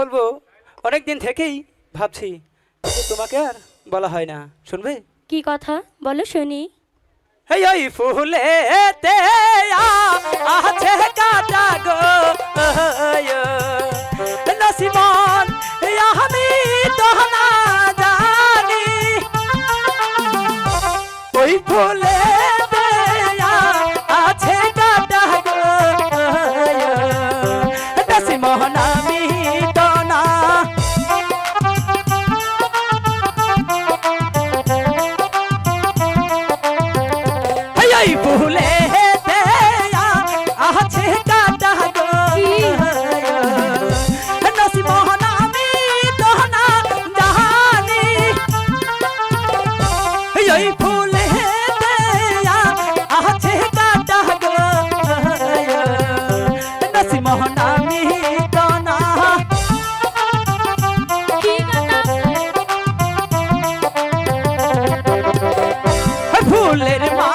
বলব অনেক দিন থেকেই ভাবছি তোমাকে আর বলা হয় না। শুনবে? কি কথা? বলো শুনি। এই ওই ফুলেতে আছে কাটা গো। নসিমন আমি তো না জানি। ওই ফুলে ওই ভুলে আছে কাটা নসি মোহন আমি তোহনা জাহানি। ওই ভুলে আছে কাটা নসি মোহন আমি তোনা ভুলের মা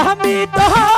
আমি তো